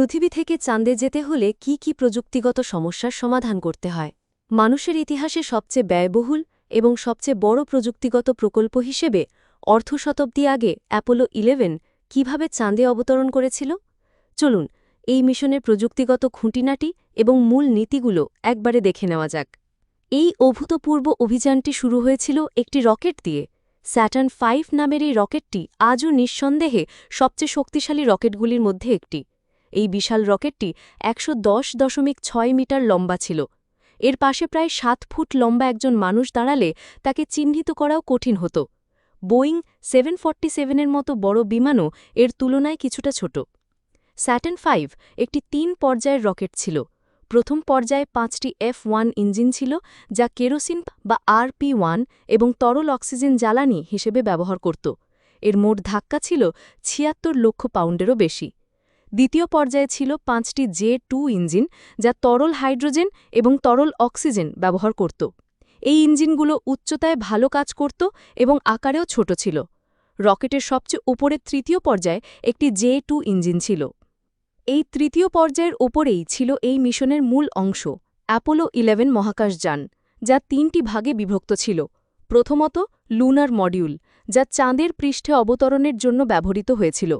পৃথিবী থেকে চাঁদে যেতে হলে কি কি প্রযুক্তিগত সমস্যার সমাধান করতে হয়? মানুষের ইতিহাসে সবচেয়ে ব্যয়বহুল এবং সবচেয়ে বড় প্রযুক্তিগত প্রকল্প হিসেবে অর্ধ শতাব্দী আগে অ্যাপোলো ইলেভেন কীভাবে চাঁদে অবতরণ করেছিল? চলুন, এই মিশনের প্রযুক্তিগত খুঁটিনাটি এবং মূল নীতিগুলো একবারে দেখে নেওয়া যাক। এই অভূতপূর্ব অভিযানটি শুরু হয়েছিল একটি রকেট দিয়ে। স্যাটার্ন ফাইভ নামের এই রকেটটি আজও নিঃসন্দেহে সবচেয়ে শক্তিশালী রকেটগুলির মধ্যে একটি। এই বিশাল রকেটটি একশো দশ দশমিক ছয় মিটার লম্বা ছিল। এর পাশে প্রায় সাত ফুট লম্বা একজন মানুষ দাঁড়ালে তাকে চিহ্নিত করাও কঠিন হতো। বোয়িং সেভেন ফর্টি সেভেনের মতো বড় বিমানও এর তুলনায় কিছুটা ছোট। স্যাটেন ফাইভ একটি তিন পর্যায়ের রকেট ছিল। প্রথম পর্যায়ে পাঁচটি এফ ওয়ান ইঞ্জিন ছিল, যা কেরোসিন বা আরপি ওয়ান এবং তরল অক্সিজেন জ্বালানি হিসেবে ব্যবহার করত। এর মোট ধাক্কা ছিল ছিয়াত্তর লক্ষ পাউন্ডেরও বেশি। দ্বিতীয় পর্যায়ে ছিল পাঁচটি জে টু ইঞ্জিন যা তরল হাইড্রোজেন এবং তরল অক্সিজেন ব্যবহার করত। এই ইঞ্জিনগুলো উচ্চতায় ভালো কাজ করত এবং আকারেও ছোট ছিল। রকেটের সবচেয়ে উপরের তৃতীয় পর্যায়ে একটি জে টু ইঞ্জিন ছিল। এই তৃতীয় পর্যায়ের ওপরেই ছিল এই মিশনের মূল অংশ, অ্যাপোলো ইলেভেন মহাকাশযান যা তিনটি ভাগে বিভক্ত ছিল। প্রথমত, লুনার মডিউল, যা চাঁদের পৃষ্ঠে অবতরণের জন্য ব্যবহৃত হয়েছিল।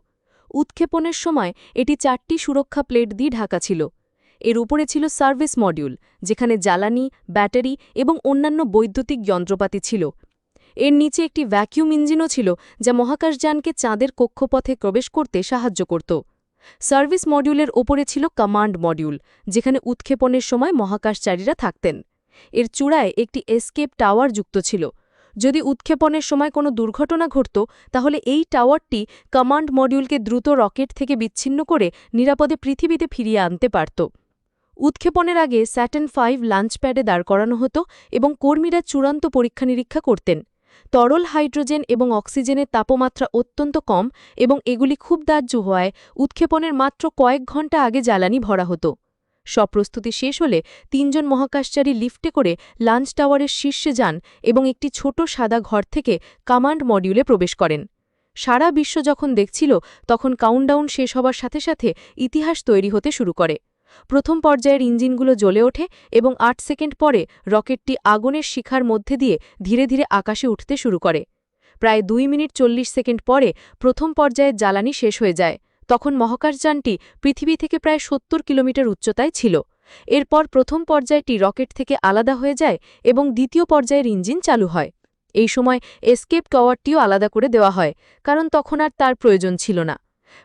উৎক্ষেপণের সময় এটি চারটি সুরক্ষা প্লেট দিয়ে ঢাকা ছিল। এর উপরে ছিল সার্ভিস মডিউল, যেখানে জ্বালানি, ব্যাটারি এবং অন্যান্য বৈদ্যুতিক যন্ত্রপাতি ছিল। এর নিচে একটি ভ্যাকিউম ইঞ্জিনও ছিল, যা মহাকাশযানকে চাঁদের কক্ষপথে প্রবেশ করতে সাহায্য করত। সার্ভিস মডিউলের ওপরে ছিল কমান্ড মডিউল, যেখানে উৎক্ষেপণের সময় মহাকাশচারীরা থাকতেন। এর চূড়ায় একটি এসকেপ টাওয়ার যুক্ত ছিল যদি উৎক্ষেপণের সময় কোনো দুর্ঘটনা ঘটত, তাহলে এই টাওয়ারটি কমান্ড মডিউলকে দ্রুত রকেট থেকে বিচ্ছিন্ন করে নিরাপদে পৃথিবীতে ফিরিয়ে আনতে পারত। উৎক্ষেপণের আগে স্যাটেন ফাইভ লাঞ্চপ্যাডে দাঁড় করানো হতো এবং কর্মীরা চূড়ান্ত পরীক্ষা নিরীক্ষা করতেন। তরল হাইড্রোজেন এবং অক্সিজেনের তাপমাত্রা অত্যন্ত কম এবং এগুলি খুব দাহ্য হওয়ায় উৎক্ষেপণের মাত্র কয়েক ঘণ্টা আগে জ্বালানি ভরা হতো। সব প্রস্তুতি শেষ হলে তিনজন মহাকাশচারী লিফটে করে লাঞ্চ টাওয়ারের শীর্ষে যান এবং একটি ছোট সাদা ঘর থেকে কমান্ড মডিউলে প্রবেশ করেন। সারা বিশ্ব যখন দেখছিল, তখন কাউন্টডাউন শেষ হবার সাথে সাথে ইতিহাস তৈরি হতে শুরু করে। প্রথম পর্যায়ের ইঞ্জিনগুলো জ্বলে ওঠে এবং আট সেকেন্ড পরে রকেটটি আগুনের শিখার মধ্যে দিয়ে ধীরে ধীরে আকাশে উঠতে শুরু করে। প্রায় দুই মিনিট চল্লিশ সেকেন্ড পরে প্রথম পর্যায়ের জ্বালানি শেষ হয়ে যায়। তখন মহাকাশযানটি পৃথিবী থেকে প্রায় সত্তর কিলোমিটার উচ্চতায় ছিল। এরপর প্রথম পর্যায়টি রকেট থেকে আলাদা হয়ে যায় এবং দ্বিতীয় পর্যায়ের ইঞ্জিন চালু হয়। এই সময় এসকেপ টাওয়ারটিও আলাদা করে দেওয়া হয়, কারণ তখন আর তার প্রয়োজন ছিল না।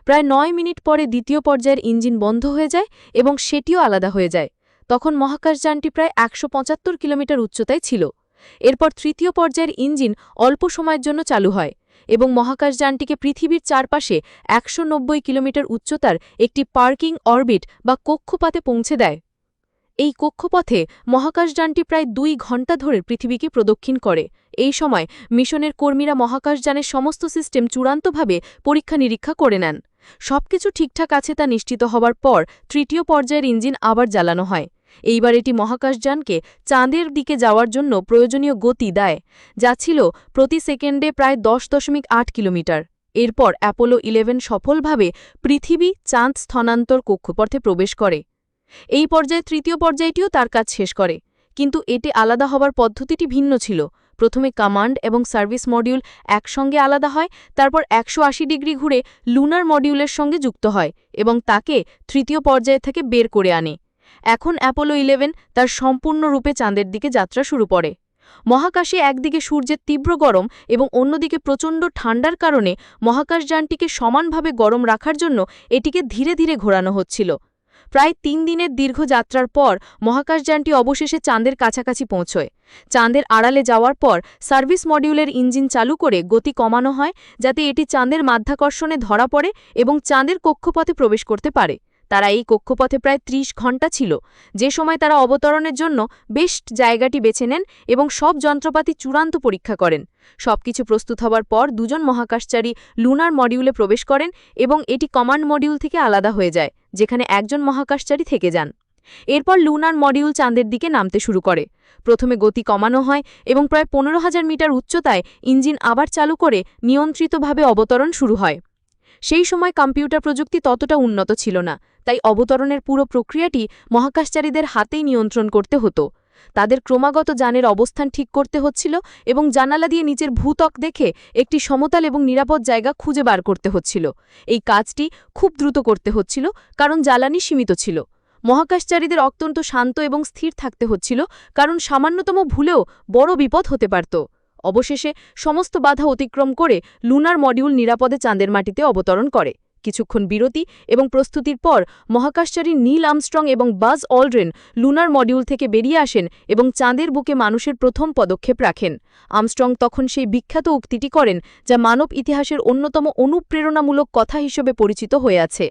প্রায় নয় মিনিট পরে দ্বিতীয় পর্যায়ের ইঞ্জিন বন্ধ হয়ে যায় এবং সেটিও আলাদা হয়ে যায়। তখন মহাকাশযানটি প্রায় একশো পঁচাত্তর কিলোমিটার উচ্চতায় ছিল। এরপর তৃতীয় পর্যায়ের ইঞ্জিন অল্প সময়ের জন্য চালু হয়। এবং মহাকাশযানটিকে পৃথিবীর চারপাশে একশো নব্বই কিলোমিটার উচ্চতার একটি পার্কিং অরবিট বা কক্ষপাতে পৌঁছে দেয়। এই কক্ষপথে মহাকাশযানটি প্রায় দুই ঘণ্টা ধরে পৃথিবীকে প্রদক্ষিণ করে। এই সময় মিশনের কর্মীরা মহাকাশযানের সমস্ত সিস্টেম চূড়ান্তভাবে পরীক্ষা নিরীক্ষা করে নেন। সবকিছু ঠিকঠাক আছে তা নিশ্চিত হবার পর তৃতীয় পর্যায়ের ইঞ্জিন আবার জ্বালানো হয়। এইবার এটি মহাকাশযানকে চাঁদের দিকে যাওয়ার জন্য প্রয়োজনীয় গতি দেয়, যা ছিল প্রতি সেকেন্ডে প্রায় দশ দশমিক আট কিলোমিটার। এরপর অ্যাপোলো ইলেভেন সফলভাবে পৃথিবী চাঁদ স্থানান্তর কক্ষপথে প্রবেশ করে। এই পর্যায়ে তৃতীয় পর্যায়টিও তার কাজ শেষ করে, কিন্তু এটি আলাদা হবার পদ্ধতিটি ভিন্ন ছিল। প্রথমে কমান্ড এবং সার্ভিস মডিউল একসঙ্গে আলাদা হয়, তারপর একশো আশি ডিগ্রি ঘুরে লুনার মডিউলের সঙ্গে যুক্ত হয় এবং তাকে তৃতীয় পর্যায় থেকে বের করে আনে। এখন অ্যাপোলো ইলেভেন তার সম্পূর্ণরূপে চাঁদের দিকে যাত্রা শুরু করে। মহাকাশে একদিকে সূর্যের তীব্র গরম এবং অন্যদিকে প্রচণ্ড ঠান্ডার কারণে মহাকাশযানটিকে সমানভাবে গরম রাখার জন্য এটিকে ধীরে ধীরে ঘোরানো হচ্ছিল। প্রায় তিন দিনের দীর্ঘ যাত্রার পর মহাকাশযানটি অবশেষে চাঁদের কাছাকাছি পৌঁছয়। চাঁদের আড়ালে যাওয়ার পর সার্ভিস মডিউলের ইঞ্জিন চালু করে গতি কমানো হয়, যাতে এটি চাঁদের মাধ্যাকর্ষণে ধরা পড়ে এবং চাঁদের কক্ষপথে প্রবেশ করতে পারে। তারা এই কক্ষপথে প্রায় ৩০ ঘণ্টা ছিল। যে সময় তারা অবতরণের জন্য বেস্ট জায়গাটি বেছে নেন এবং সব যন্ত্রপাতি চূড়ান্ত পরীক্ষা করেন। সবকিছু প্রস্তুত হবার পর দুজন মহাকাশচারী লুনার মডিউলে প্রবেশ করেন এবং এটি কমান্ড মডিউল থেকে আলাদা হয়ে যায়, যেখানে একজন মহাকাশচারী থেকে যান। এরপর লুনার মডিউল চাঁদের দিকে নামতে শুরু করে। প্রথমে গতি কমানো হয় এবং প্রায় পনেরো হাজার মিটার উচ্চতায় ইঞ্জিন আবার চালু করে নিয়ন্ত্রিতভাবে অবতরণ শুরু হয়। সেই সময় কম্পিউটার প্রযুক্তি ততটা উন্নত ছিল না। তাই অবতরণের পুরো প্রক্রিয়াটি মহাকাশচারীদের হাতেই নিয়ন্ত্রণ করতে হতো। তাদের ক্রমাগত যানের অবস্থান ঠিক করতে হচ্ছিল এবং জানালা দিয়ে নিচের ভূত্বক দেখে একটি সমতল এবং নিরাপদ জায়গা খুঁজে বার করতে হচ্ছিল। এই কাজটি খুব দ্রুত করতে হচ্ছিল, কারণ জ্বালানি সীমিত ছিল। মহাকাশচারীদের অত্যন্ত শান্ত এবং স্থির থাকতে হচ্ছিল, কারণ সামান্যতম ভুলেও বড় বিপদ হতে পারত। অবশেষে সমস্ত বাধা অতিক্রম করে লুনার মডিউল নিরাপদে চাঁদের মাটিতে অবতরণ করে। কিছুক্ষণ বিরতি এবং প্রস্তুতির পর মহাকাশচারী নীল আমস্ট্রং এবং বাজ অলড্রেন লুনার মডিউল থেকে বেরিয়ে আসেন এবং চাঁদের বুকে মানুষের প্রথম পদক্ষেপ রাখেন। আমস্ট্রং তখন সেই বিখ্যাত উক্তিটি করেন, যা মানব ইতিহাসের অন্যতম অনুপ্রেরণামূলক কথা হিসেবে পরিচিত হয়ে আছে।